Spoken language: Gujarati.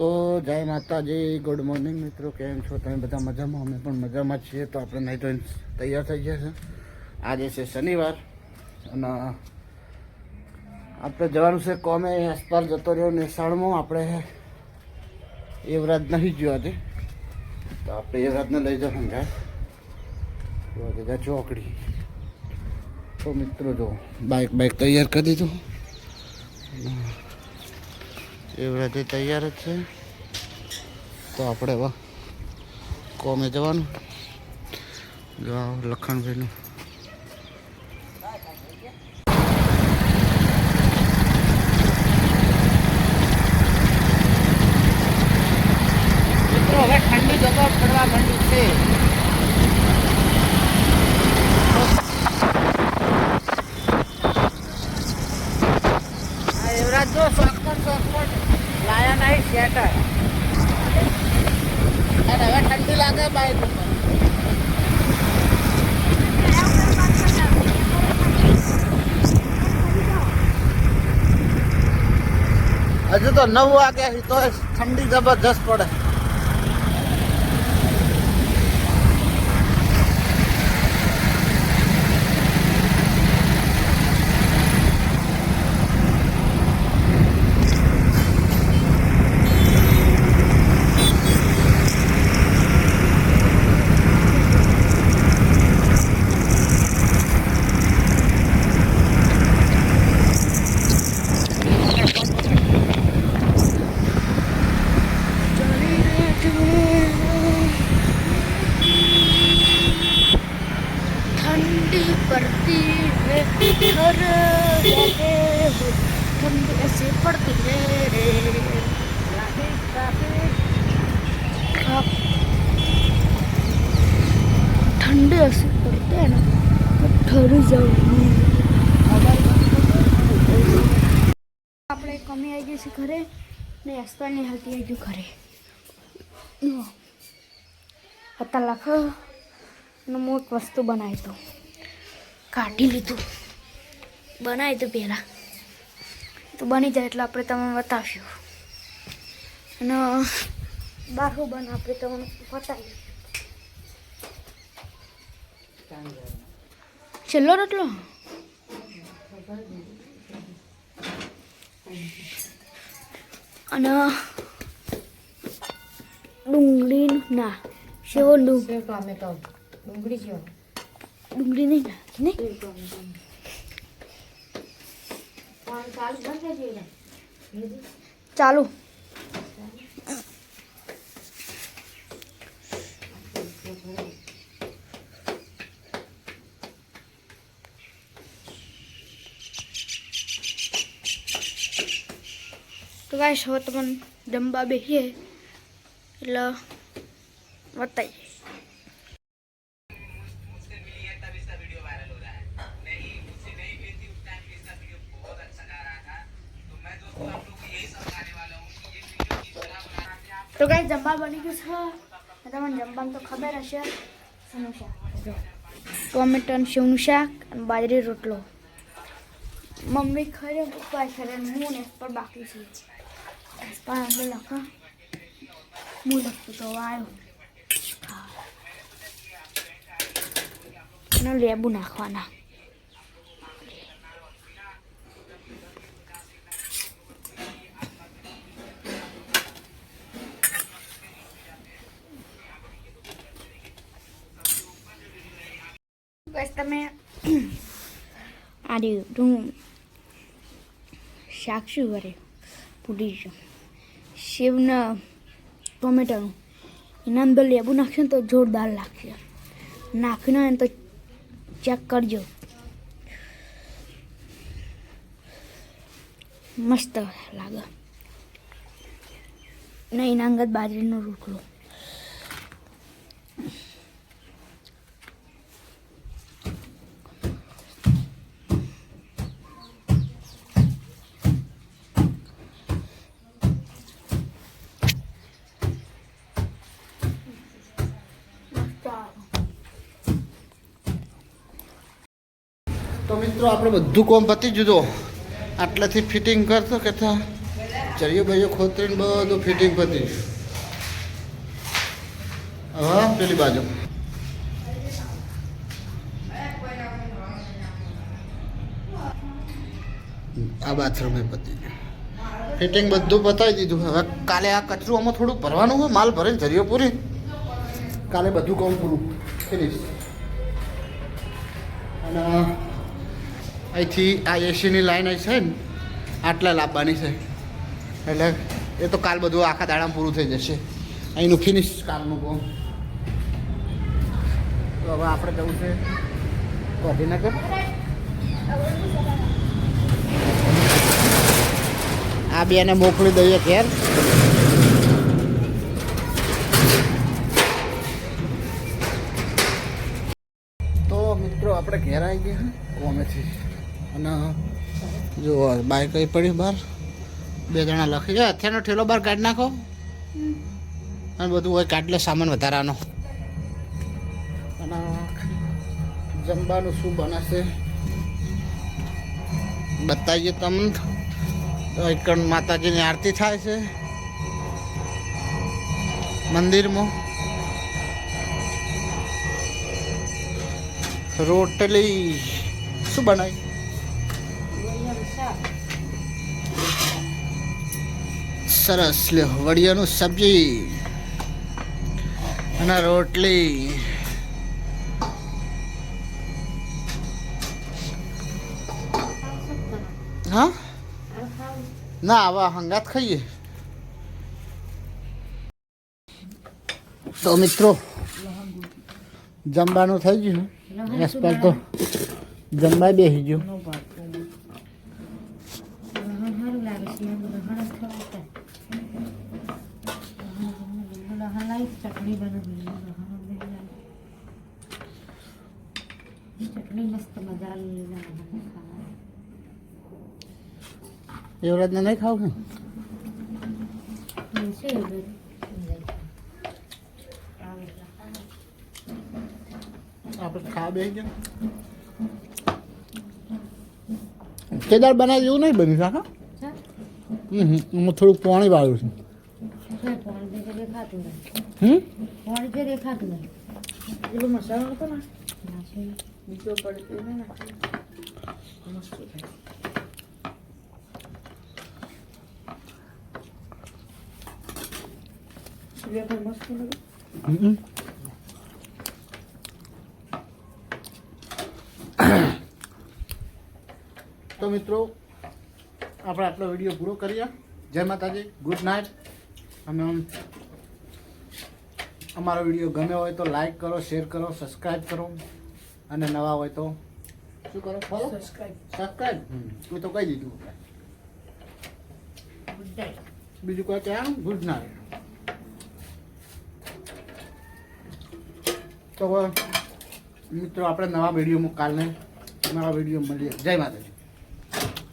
તો જય માતાજી ગુડ મોર્નિંગ મિત્રો, કેમ છો તમે? બધા મજામાં? અમે પણ મજામાં છીએ. તો આપણે નહીં તો તૈયાર થઈ ગયા છે. આજે છે શનિવાર અને આપણે જવાનું છે કોમે અસ્પાલ જતો રહ્યો નિશાળમાં આપણે એવરાજ નહીં ગયો આજે. તો આપણે એવરાજને લઈ જવાનું સમજાય જગા ચોકડી. તો મિત્રો જો બાઇક બાઇક તૈયાર કરી દીધું. એવરાજે તૈયાર જ છે. તો આપણે હવે કોમે જવાનું. જો લખણભાઈનું હવે ઠંડી જગો પડવા માંડી છે. આ યુવરાજ જો શોર્ટકટ શોર્ટકટ હવે ઠંડી લાગે બાઈક હજુ તો નવ વાગ્યા તો ઠંડી જબરજસ્ત પડે ठंडी पड़ती है हर जगह हो ठंड ऐसे पड़ती है रे लागे काफी आप ठंड ऐसे पड़ते हैं ना तो ठर जाऊँ આપણે કમી આવી ગઈ છે ઘરે ને અસ્પાલની હાલતી આવી ગયું ઘરે જુઓ. હતા લાખ અને હું એક વસ્તુ બનાવી તો કાઢી લીધું. બનાવી તો પહેલાં. તો બની જાય એટલે આપણે તમને બતાવ્યું અને બારહું બન આપણે તમને બતાવીએ છેલ્લો રોટલો? અને ડુંગળી ના સેવો ડુંગળી ડુંગળી છે ડુંગળી નહીં નાખી નહીં. ચાલુ. તો ગાઈસ હવે તમને જમવા બેસીએ. એટલે બતાવીએ. તો કઈ જમવા બની ગયું છે. તમને જમવાનું તો ખબર હશે. શેનું શાક? ટોમેટો અને સેવનું શાક અને બાજરી રોટલો. મમ્મી ખરે પપ્પા ખરે હું ને પર બાકી છે. પણ લખા, હું. લખતો તો આવ્યો અને લેબુ નાખવાના. રહ્યું હું શાક શું કરે? પૂરી છું. સેવના ટોમેટાનું એના અંદર લેબુ નાખશે ને તો જોરદાર લાગશે. નાખીને તો ચેક કરજો. મસ્ત લાગે. ને એના અંગત બાજરીનો રોટલો મસ્ત આવે. તો મિત્રો, આપણે બધું કોમ પતી જુદો. આટલેથી ફિટિંગ કરતો કે ચરિયો ભાઈઓ ખોતરીને બધું ફિટિંગ પતી હા પેલી બાજુ. આ બાથરૂમ પતી ગયું. ફિટિંગ બધું પતાવી દીધું. હવે કાલે આ કચરું આમાં થોડું ભરવાનું હોય, માલ ભરે ઝરિયો પૂરી. કાલે બધું કામ પૂરું. ફિનિશ. અને અહીંથી આ એસીની લાઈન અહીં છે ને, આટલા લાવવાની છે. એટલે એ તો કાલ બધું આખા દાડામાં પૂરું થઈ જશે. અહીંનું ફિનિશ કાલનું કામ તો હવે આપણે જવું છે ગાંધીનગર. આ બેને મોકલી દઈએ ઘેર. તો મિત્રો, આપણે ઘેર આવી ગયા. કોમેથી. અને જો બાઈક કઈ પડી બહાર બે જણા લખી ગયા. અત્યારનો ઠેલો બહાર કાઢી નાખો. અને બધું હોય કાઢલે સામાન વધારાનો. અને જમવાનું શું બનાશે? બતાવીએ તમને. તો એકણ માતાજીની આરતી થાય છે. મંદિરમાં. રોટલી. શું બનાવી સરસ વડિયાનું સબ્જી અને રોટલી. હા? ના આવા હંગાત ખાઈએ. તો મિત્રો જમવાનું થઈ ગયું. એસપાલ તો જમવા બેસી ગયું. ચટણી મસ્ત મજા આવી લહણ ખાવાની યુવરાજને નહીં ખાવું ને છે એવું બધું આવે એટલે આપણે ખાવા બેસી ગયા કેદાર બનાવી એવું નહીં બન્યું શાખા ચાલ હમ હમ હું થોડુંક પાણી વાળું છું છે પાણી તો દેખાતું નહીં હમ પાણી તો દેખાતું નહીં પેલો મસાલો નતો ને નાખી બીજો પડે તે મસ્ત થાય સૂર્ય મસ્ત લાગે તો મિત્રો આપણે આટલો વીડિયો પૂરો કરીએ જય માતાજી ગુડ નાઇટ અને અમારો વીડિયો ગમ્યો હોય તો લાઈક કરો શેર કરો સબસ્ક્રાઈબ કરો અને નવા હોય તો? શું કરો? ફોલો સબસ્ક્રાઇબ સબસ્ક્રાઇબ એ તો કહી દીધું ગુડ નાઇટ બીજું કોઈ કહેવાનું? ગુડ નાઇટ તો મિત્રો આપણે નવા વિડીયોમાં કાલને નવા વીડિયો મળીએ. જય માતાજી.